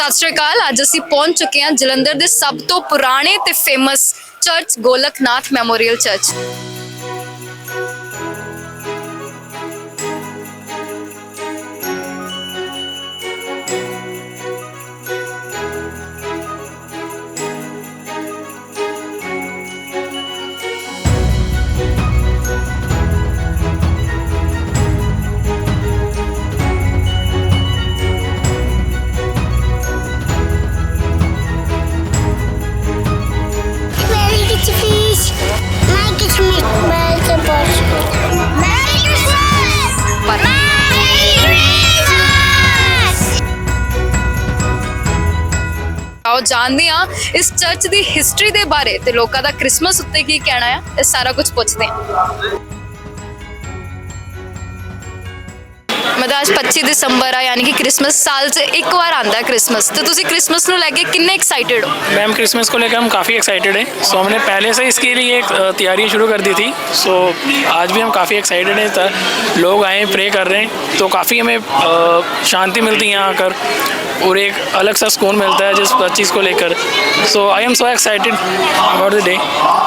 ਸਤਿ ਸ਼੍ਰੀ ਅਕਾਲ। ਅੱਜ ਅਸੀਂ ਪਹੁੰਚ ਚੁੱਕੇ ਹਾਂ ਜਲੰਧਰ ਦੇ ਸਭ ਤੋਂ ਪੁਰਾਣੇ ਤੇ famous church Golaknath memorial church ਆਓ ਜਾਣਦੇ ਹਾਂ ਇਸ ਚਰਚ ਦੀ ਹਿਸਟਰੀ ਦੇ ਬਾਰੇ ਤੇ ਲੋਕਾਂ ਦਾ ਕ੍ਰਿਸਮਸ ਉੱਤੇ ਕੀ ਕਹਿਣਾ ਹੈ ਇਹ ਸਾਰਾ ਕੁਝ ਪੁੱਛਦੇ ਹਾਂ। ਮਤਲਬ ਅੱਜ 25 ਦਸੰਬਰ ਆ ਯਾਨੀ ਕਿ ਕ੍ਰਿਸਮਸ ਸਾਲ 'ਚ ਇੱਕ ਵਾਰ ਆਂਦਾ ਹੈ ਕ੍ਰਿਸਮਸ ਤੇ ਤੁਸੀਂ ਕ੍ਰਿਸਮਸ ਨੂੰ ਲੈ ਕੇ ਕਿੰਨੇ ਐਕਸਾਈਟਿਡ ਹੋ मैम क्रिसमस को लेकर हम काफ़ी एक्साइटेड हैं सो हमने पहले से इसके लिए एक अ, तैयारी शुरू कर दी थी सो आज भी हम काफ़ी एक्साइटेड हैं त- लोग आए प्रे कर रहे हैं तो काफ़ी हमें अ, शांति मिलती है यहाँ आकर और एक अलग सा सुकून मिलता है जिस चीज़ को लेकर so I am so excited about the day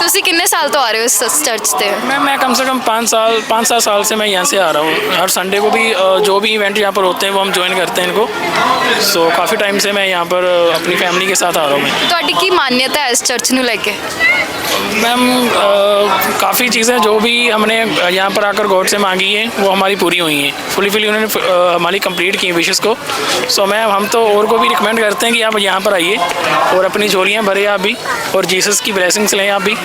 ਤੁਸੀਂ ਕਿੰਨੇ ਸਾਲ ਤੋਂ ਆ ਰਹੇ ਹੋ ਇਸ ਚਰਚ ਤੇ मैम मैं कम से कम पाँच साल पाँच सात साल से मैं यहाँ से आ रहा हूँ हर संडे को भी अ, जो भी इवेंट यहाँ पर होते हैं वो हम ज्वाइन करते हैं इनको सो काफ़ी टाइम से मैं यहाँ पर अ, अपनी फैमिली के साथ आ रहा हूँ मैं ਤੁਹਾਡੀ ਕੀ ਮਾਨਯਤਾ ਹੈ ਇਸ ਚਰਚ ਨੂੰ ਲੈ ਕੇ मैम काफ़ी चीज़ें जो भी हमने यहाँ पर आकर गॉड से मांगी हैं वो हमारी पूरी हुई हैं फुली फुली उन्होंने अ, हमारी कंप्लीट की विशेष को सो मैम हम तो और को भी रिकमेंड करते हैं कि आप यहाँ पर आइए और अपनी झोलियाँ भरे आप भी और जीसस की ब्लेसिंग्स लें आप भी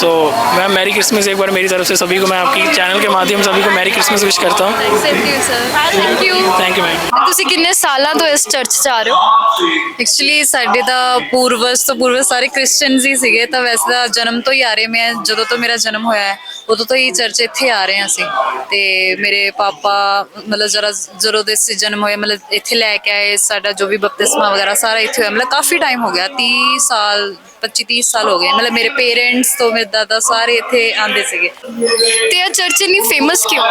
सो मैम मैरी क्रिसमस एक बार मेरी तरफ से सभी को मैं आपकी चैनल के माध्यम से सभी को मैरी क्रिसमस विश करता हूँ Thank you sir thank you thank you ma'am ਤੁਸੀਂ ਕਿੰਨੇ ਸਾਲਾਂ ਤੋਂ ਇਸ ਚਰਚ 'ਚ ਆ ਰਹੇ ਹੋ? ਐਕਚੁਅਲੀ ਸਾਡੇ ਤਾਂ ਪੂਰਵਜ ਤੋਂ ਪੂਰਵ ਸਾਰੇ ਕ੍ਰਿਸਚੀਅਨਸ ਹੀ ਸੀਗੇ ਤਾਂ ਵੈਸੇ ਤਾਂ ਜਨਮ ਤੋਂ ਹੀ ਆ ਰਹੇ ਮੈਂ ਜਦੋਂ ਤੋਂ ਮੇਰਾ ਜਨਮ ਹੋਇਆ ਹੈ ਉਦੋਂ ਤੋਂ ਹੀ ਚਰਚ ਇੱਥੇ ਆ ਰਹੇ ਹਾਂ ਅਸੀਂ ਤੇ ਮੇਰੇ ਪਾਪਾ ਮਤਲਬ ਜਰਾ ਜਦੋਂ ਦੇ ਸੀ ਜਨਮ ਹੋਇਆ ਮਤਲਬ ਇੱਥੇ ਲੈ ਕੇ ਆਏ ਸਾਡਾ ਜੋ ਵੀ ਬਪਤਿਸਮਾ ਵਗੈਰਾ ਸਾਰਾ ਇੱਥੇ ਹੋਇਆ। ਮਤਲਬ ਕਾਫੀ ਟਾਈਮ ਹੋ ਗਿਆ 30 ਸਾਲ 25 30 ਸਾਲ ਹੋ ਗਏ। ਮਤਲਬ ਮੇਰੇ ਪੇਰੈਂਟਸ ਤੋਂ ਮੇਰੇ ਦਾਦਾ ਸਾਰੇ ਇੱਥੇ ਆਂਦੇ ਸੀਗੇ। ਤੇ ਇਹ ਚਰਚ ਇੰਨੀ ਫੇਮਸ ਕਿਉਂ?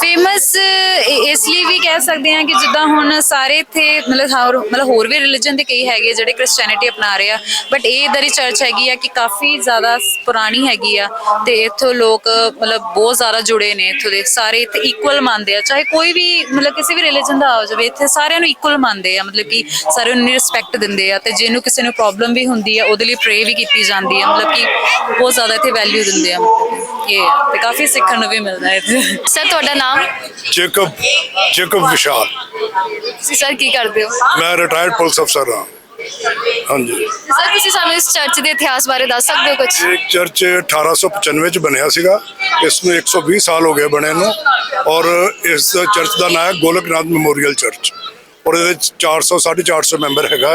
ਫੇਮਸ ਇਸ ਲਈ ਵੀ ਕਹਿ ਸਕਦੇ ਹਾਂ ਕਿ ਜਿੱਦਾਂ ਹੁਣ ਸਾਰੇ ਇੱਥੇ ਮਤਲਬ ਹੋਰ ਮਤਲਬ ਹੋਰ ਵੀ ਰਿਲੀਜਨ ਦੇ ਕਈ ਹੈਗੇ ਜਿਹੜੇ ਕ੍ਰਿਸਚੀਅਨਿਟੀ ਅਪਣਾ ਰਹੇ ਆ ਬਟ ਇਹ ਇਧਰ ਹੀ ਚਰਚ ਹੈਗੀ ਆ ਕਿ ਕਾਫੀ ਜ਼ਿਆਦਾ ਪੁਰਾਣੀ ਹੈਗੀ ਆ ਤੇ ਇੱਥੋਂ ਲੋਕ ਮਤਲਬ ਬਹੁਤ ਜ਼ਿਆਦਾ ਜੁੜੇ ਨੇ ਇੱਥੋਂ ਦੇ ਸਾਰੇ ਇੱਥੇ ਇਕੁਅਲ ਮੰਨਦੇ ਆ। ਚਾਹੇ ਕੋਈ ਵੀ ਮਤਲਬ ਕਿਸੇ ਵੀ ਰਿਲੀਜਨ ਦਾ ਆ ਜਾਵੇ ਇੱਥੇ ਸਾਰਿਆਂ ਨੂੰ ਇਕੁਅਲ ਮੰਨਦੇ ਆ। ਮਤਲਬ ਕਿ ਸਾਰਿਆਂ ਨੂੰ ਰਿਸਪੈਕਟ ਦਿੰਦੇ ਆ ਤੇ ਜਿਹਨੂੰ ਕਿਸੇ ਨੂੰ ਪ੍ਰੋਬਲਮ ਵੀ ਹੁੰਦੀ ਆ ਉਹਦੇ ਲਈ ਪ੍ਰੇ ਵੀ ਕੀਤੀ ਜਾਂਦੀ ਆ। ਮਤਲਬ ਕਿ ਬਹੁਤ ਜ਼ਿਆਦਾ ਇੱਥੇ ਵੈਲਿਊ ਦਿੰਦੇ ਆ। ਇਹ ਆ, ਤੇ ਕਾਫੀ ਸਿੱਖਣ ਨੂੰ ਵੀ ਮਿਲਦਾ ਹੈ ਇੱਥੇ। ਸਰ ਤੁਹਾਡਾ ਨਾਮ? ਜੇਕਬ ਜੇਕਬ ਵਿਸ਼ਾਲ ਤੁਸੀਂ ਸਰ ਕੀ ਕਰਦੇ ਹੋ? ਮੈਂ ਰਿਟਾਇਰਡ ਪੁਲਿਸ ਅਫਸਰ ਹਾਂ। ਹਾਂਜੀ। ਸਰ ਤੁਸੀਂ ਸਾਨੂੰ ਇਸ ਚਰਚ ਦੇ ਇਤਿਹਾਸ ਬਾਰੇ ਦੱਸ ਸਕਦੇ ਹੋ ਕੁਝ ਇਹ ਚਰਚ 1895 ਚ ਬਣਿਆ ਸੀਗਾ। ਇਸ ਨੂੰ 120 ਸਾਲ ਹੋ ਗਏ ਬਣੇ ਨੂੰ। ਔਰ ਇਸ ਚਰਚ ਦਾ ਨਾਮ ਹੈ ਗੋਲਕਨਾਥ ਮੈਮੋਰੀਅਲ ਚਰਚ। ਔਰ ਇਹਦੇ ਵਿੱਚ 400 450 ਮੈਂਬਰ ਹੈਗਾ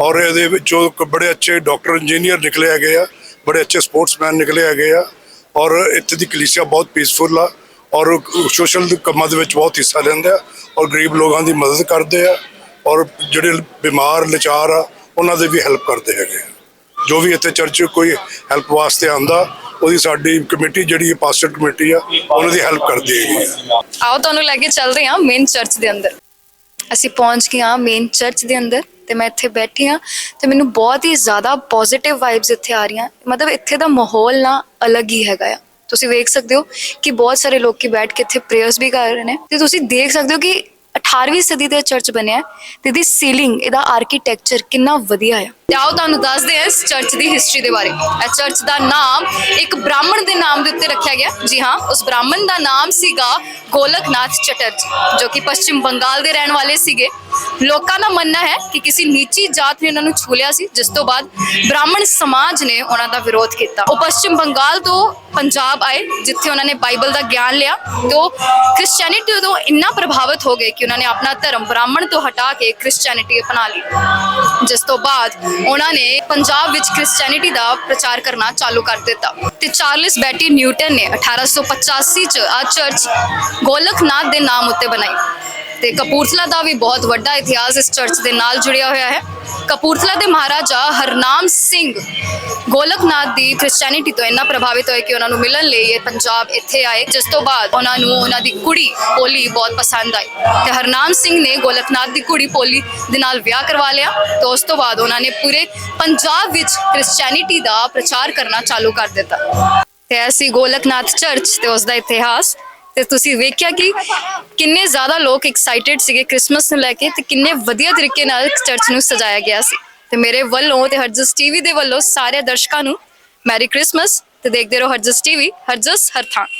ਔਰ ਇਹਦੇ ਵਿੱਚੋਂ ਬੜੇ ਅੱਛੇ ਡਾਕਟਰ ਇੰਜੀਨੀਅਰ ਨਿਕਲੇ ਹੈਗੇ ਆ। ਬੜੇ ਅੱਛੇ ਸਪੋਰਟਸਮੈਨ ਨਿਕਲੇ ਹੈਗੇ ਆ। ਔਰ ਇੱਥੇ ਦੀ ਕਲੀਸਿਆ ਬਹੁਤ ਪੀਸਫੁਲ ਆ। ਔਰ ਸੋਸ਼ਲ ਕੰਮਾਂ ਦੇ ਵਿੱਚ ਬਹੁਤ ਹਿੱਸਾ ਲੈਂਦੇ ਆ। ਔਰ ਗਰੀਬ ਲੋਕਾਂ ਦੀ ਮਦਦ ਕਰਦੇ ਆ। ਔਰ ਜਿਹੜੇ ਬਿਮਾਰ, ਲਾਚਾਰ ਆ, ਉਹਨਾਂ ਦੇ ਵੀ ਹੈਲਪ ਕਰਦੇ ਹੈਗੇ ਜੋ ਵੀ ਇੱਥੇ ਚਰਚ ਕੋਈ ਹੈਲਪ ਵਾਸਤੇ ਆਂਦਾ ਉਹਦੀ ਸਾਡੀ ਕਮੇਟੀ ਜਿਹੜੀ ਪਾਸਟਰ ਕਮੇਟੀ ਆ, ਉਹਨਾਂ ਦੀ ਹੈਲਪ ਕਰਦੀ ਹੈਗੀ ਆਓ ਤੁਹਾਨੂੰ ਲੈ ਕੇ ਚੱਲਦੇ ਹਾਂ ਮੇਨ ਚਰਚ ਦੇ ਅੰਦਰ। ਅਸੀਂ ਪਹੁੰਚ ਗਏ ਹਾਂ ਮੇਨ ਚਰਚ ਦੇ ਅੰਦਰ ਤੇ ਮੈਂ ਇੱਥੇ ਬੈਠੀ ਹਾਂ ਤੇ ਮੈਨੂੰ ਬਹੁਤ ਹੀ ਜ਼ਿਆਦਾ ਪੋਜ਼ਿਟਿਵ ਵਾਈਬਸ ਇੱਥੇ ਆ ਰਹੀਆਂ। ਮਤਲਬ ਇੱਥੇ ਦਾ ਮਾਹੌਲ ਨਾ ਅਲੱਗ ਹੀ ਹੈਗਾ ਆ। ਤੁਸੀਂ ਵੇਖ ਸਕਦੇ ਹੋ ਕਿ ਬਹੁਤ ਸਾਰੇ ਲੋਕੀ ਬੈਠ ਕੇ ਇੱਥੇ ਪ੍ਰੇਅਰਸ ਵੀ ਕਰ ਰਹੇ ਨੇ ਤੇ ਤੁਸੀਂ ਦੇਖ ਸਕਦੇ ਹੋ ਕਿ 18ਵੀਂ ਸਦੀ ਦਾ ਚਰਚ ਬਣਿਆ ਹੈ ਤੇ ਇਹਦੀ ਸੀਲਿੰਗ ਇਹਦਾ ਆਰਕੀਟੈਕਚਰ ਕਿੰਨਾ ਵਧੀਆ ਆ। ਆਓ ਤੁਹਾਨੂੰ ਦੱਸਦੇ ਹਾਂ ਇਸ ਚਰਚ ਦੀ ਹਿਸਟਰੀ ਦੇ ਬਾਰੇ। ਇਹ ਚਰਚ ਦਾ ਨਾਮ ਇੱਕ ਬ੍ਰਾਹਮਣ ਦੇ ਨਾਮ ਦੇ ਉੱਤੇ ਰੱਖਿਆ ਗਿਆ। ਜੀ ਹਾਂ, ਉਸ ਬ੍ਰਾਹਮਣ ਦਾ ਨਾਮ ਸੀਗਾ ਗੋਲਕਨਾਥ ਚਟਰਜੀ, ਜੋ ਕਿ ਪੱਛਮ ਬੰਗਾਲ ਦੇ ਰਹਿਣ ਵਾਲੇ ਸੀਗੇ। ਲੋਕਾਂ ਦਾ ਮੰਨਣਾ ਹੈ ਕਿ ਕਿਸੇ ਨੀਚੀ ਜਾਤ ਨੇ ਉਹਨਾਂ ਨੂੰ ਛੂ ਲਿਆ ਸੀ, ਜਿਸ ਤੋਂ ਬਾਅਦ ਬ੍ਰਾਹਮਣ ਸਮਾਜ ਨੇ ਉਹਨਾਂ ਦਾ ਵਿਰੋਧ ਕੀਤਾ। ਉਹ ਪੱਛਮ ਬੰਗਾਲ ਤੋਂ ਪੰਜਾਬ ਆਏ, ਜਿੱਥੇ ਉਹਨਾਂ ਨੇ ਬਾਈਬਲ ਦਾ ਗਿਆਨ ਲਿਆ। ਤੇ ਉਹ ਕ੍ਰਿਸਚੀਅਨਿਟੀ ਤੋਂ ਇੰਨਾ ਪ੍ਰਭਾਵਿਤ ਹੋ ਗਏ ਕਿ ਉਹਨਾਂ ਨੇ ਆਪਣਾ ਧਰਮ ਬ੍ਰਾਹਮਣ ਤੋਂ ਹਟਾ ਕੇ ਕ੍ਰਿਸਚੀਅਨਿਟੀ ਅਪਣਾ ਲਈ ਜਿਸ ਤੋਂ ਬਾਅਦ ਉਹਨਾਂ ਨੇ ਪੰਜਾਬ ਵਿੱਚ ਕ੍ਰਿਸਚੀਅਨਿਟੀ ਦਾ ਪ੍ਰਚਾਰ ਕਰਨਾ ਚਾਲੂ ਕਰ ਦਿੱਤਾ। ਤੇ ਚਾਰਲਸ ਬੈਟੀ ਨਿਊਟਨ ਨੇ 1885 ਚ ਆ ਚਰਚ ਗੋਲਕਨਾਥ ਦੇ ਨਾਮ ਉੱਤੇ ਬਣਾਈ। ਤੇ ਕਪੂਰਥਲਾ ਦਾ ਵੀ ਬਹੁਤ ਵੱਡਾ ਇਤਿਹਾਸ ਇਸ ਚਰਚ ਦੇ ਨਾਲ ਜੁੜਿਆ ਹੋਇਆ ਹੈ। ਕਪੂਰਥਲਾ ਦੇ ਮਹਾਰਾਜਾ ਹਰਨਾਮ ਸਿੰਘ ਗੋਲਕਨਾਥ ਦੀ ਕ੍ਰਿਸਚੀਅਨਿਟੀ ਤੋਂ ਇੰਨਾ ਪ੍ਰਭਾਵਿਤ ਹੋਏ ਕਿ ਉਹਨਾਂ ਨੂੰ ਮਿਲਣ ਲਈ ਇਹ ਪੰਜਾਬ ਇੱਥੇ ਆਏ। ਜਿਸ ਤੋਂ ਬਾਅਦ ਉਹਨਾਂ ਨੂੰ ਉਹਨਾਂ ਦੀ ਕੁੜੀ ਪੋਲੀ ਬਹੁਤ ਪਸੰਦ ਆਈ। ਤੇ ਹਰਨਾਮ ਸਿੰਘ ਨੇ ਗੋਲਕਨਾਥ ਦੀ ਕੁੜੀ ਪੋਲੀ ਦੇ ਨਾਲ ਵਿਆਹ ਕਰਵਾ ਲਿਆ ਤੇ ਉਸ ਤੋਂ ਬਾਅਦ ਉਹਨਾਂ ਨੇ ਪੂਰੇ ਪੰਜਾਬ ਵਿੱਚ ਕ੍ਰਿਸਚੀਅਨਿਟੀ ਦਾ ਪ੍ਰਚਾਰ ਕਰਨਾ ਚਾਲੂ ਕਰ ਦਿੱਤਾ। ਤੇ ਐਸੀ ਗੋਲਕਨਾਥ ਚਰਚ ਤੇ ਉਸ ਦਾ ਇਤਿਹਾਸ ਤੇ ਤੁਸੀਂ ਵੇਖਿਆ ਕਿ ਕਿੰਨੇ ਜ਼ਿਆਦਾ ਲੋਕ ਐਕਸਾਈਟਿਡ ਸੀਗੇ ਕ੍ਰਿਸਮਸ ਨੂੰ ਲੈ ਕੇ ਤੇ ਕਿੰਨੇ ਵਧੀਆ ਤਰੀਕੇ ਨਾਲ ਚਰਚ ਨੂੰ ਸਜਾਇਆ ਗਿਆ ਸੀ। ਤੇ ਮੇਰੇ ਵੱਲੋਂ ਤੇ ਹਰਜਸ ਟੀਵੀ ਦੇ ਵੱਲੋਂ ਸਾਰੇ ਦਰਸ਼ਕਾਂ ਨੂੰ ਮੈਰੀ ਕ੍ਰਿਸਮਸ ਤੇ ਦੇਖਦੇ ਰਹੋ ਹਰਜਸ ਟੀਵੀ ਹਰਜਸ ਹਰ ਥਾਂ।